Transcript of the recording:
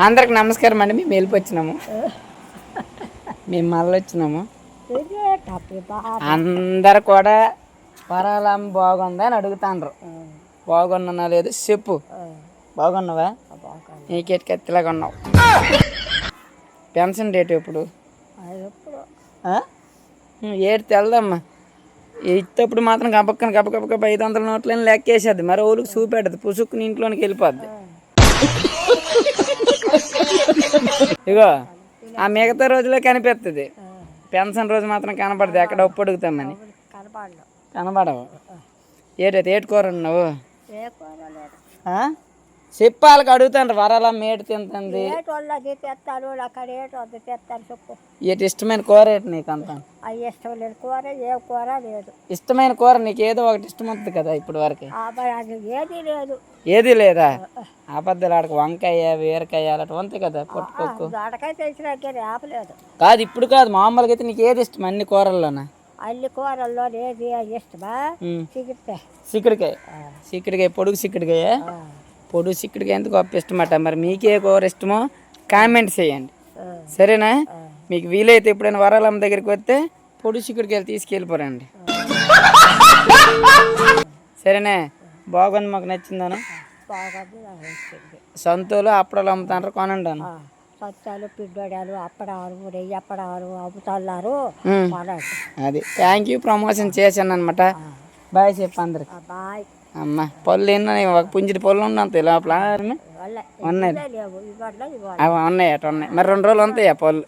అందరికి నమస్కారం అండి మేము వెళ్ళి వచ్చినాము మేము మళ్ళీ వచ్చినాము. అందరు కూడా పరాలం బాగుందా అని అడుగుతాండ్రు. బాగున్నా లేదు చెప్పు. బాగున్నావా? బాగా నీకేటి కత్తిలాగా ఉన్నావు. పెన్షన్ డేట్ ఎప్పుడు? ఏడు తెలదమ్మా. ఇత్తప్పుడు మాత్రం గబక్కన గబగబ ఐదు వందల నోట్లని లెక్కేసేది. మరి ఊరికి చూపెట్టదు పుసుక్కుని ఇంట్లోనికి వెళ్ళిపోద్ది. ఇగో ఆ మిగతా రోజులో కనిపిస్తుంది పెన్షన్ రోజు మాత్రం కనపడదు. ఎక్కడ ఉప్పు అడుగుతామని. కనపడవు ఏటైతే ఏటు కూర ఉన్నావు? చెప్పాలకు అడుగుతాను వరాల మేటు తింటుంది. ఏటి ఇష్టమైన కూర ఏంటి నీకు అంత? ఇష్టం లేదు కూర ఏ కూర లేదు ఇష్టమైన కూర నీకు ఏదో ఒకటి ఇష్టం అవుతుంది కదా ఇప్పుడు వరకు? ఏది లేదు. ఏది లేదా? అబద్ధాలు ఆడకు వంకాయ బీరకాయ అలాంటి ఉంటాయి కదా పొట్టుకొక్కు. దొడకాయ తెచ్చినాకే ఆపలేదు కాదు ఇప్పుడు కాదు మామూలుగా అయితే నీకు ఏది ఇష్టం అన్ని కూరల్లోనా? అల్లి కూరల్లో ఏది ఇష్టమా? చిక్కుడుకాయ చిక్కుడుకాయ పొడుగు చిక్కుడుకాయ పొడుగు చిక్కుడుకాయ ఎందుకు గొప్ప ఇష్టమట? మరి మీకే కూర ఇష్టమో కామెంట్ చేయండి. సరేనా? మీకు వీలైతే ఎప్పుడైనా వరాలమ్మ దగ్గరికి వస్తే పొడుగు చిక్కుడుకాయలు తీసుకెళ్ళిపోరండి. సరేనా? బాగుంది మాకు నచ్చిందాను. సంతోలు అప్పడాలు అమ్ముతాండ్రు కొనండాను? సత్యాలు పిడ్డోడాలు అప్పడాలు నెయ్యి అప్పడాలు. కొనండి. అది. థ్యాంక్ యూ ప్రమోషన్ చేశాను అనమాట బాయ్ చెప్పు అందరికి. బాయ్. అమ్మ పళ్ళు ఎన్నో ఒక పుంజిడి పళ్ళు ఉన్నంత లోపల. ఉన్నాయి. అవి ఉన్నాయి అటు ఉన్నాయి. మరి రెండు రోజులు ఉంటాయి ఆ పళ్ళు?